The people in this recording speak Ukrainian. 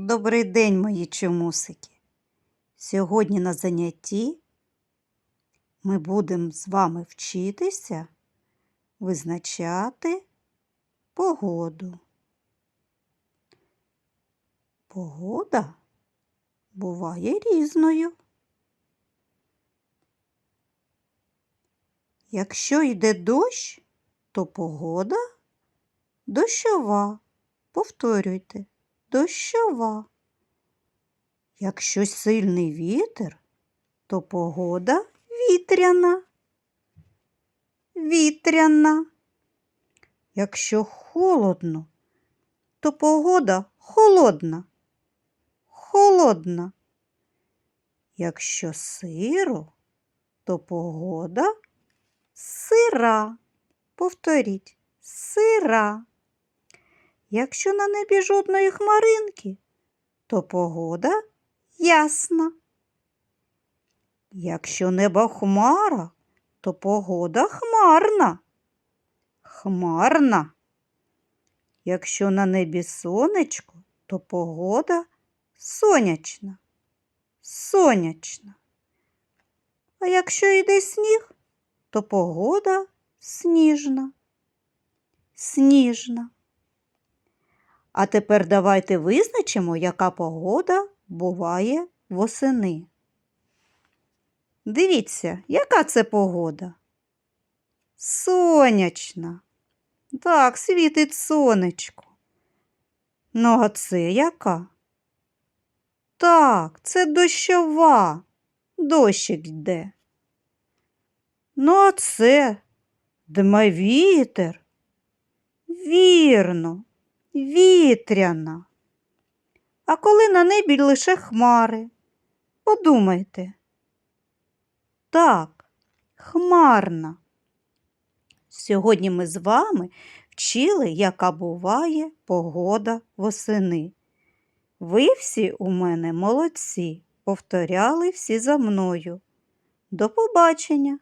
Добрий день, мої чомусики. Сьогодні на занятті ми будемо з вами вчитися визначати погоду. Погода буває різною. Якщо йде дощ, то погода дощова. Повторюйте дощова. Якщо сильний вітер, то погода вітряна. Вітряна. Якщо холодно, то погода холодна. Холодна. Якщо сиро, то погода сира. Повторіть сира. Якщо на небі жодної хмаринки, то погода ясна. Якщо небо хмара, то погода хмарна. Хмарна. Якщо на небі сонечко, то погода сонячна. Сонячна. А якщо йде сніг, то погода сніжна. Сніжна. А тепер давайте визначимо, яка погода буває восени. Дивіться, яка це погода? Сонячна. Так, світить сонечко. Ну, а це яка? Так, це дощова. Дощик йде. Ну, а це дме вітер. Вірно, вітряна. А коли на небі лише хмари, подумайте. Так, хмарна. Сьогодні ми з вами вчили, яка буває погода восени. Ви всі у мене молодці, повторяли всі за мною. До побачення!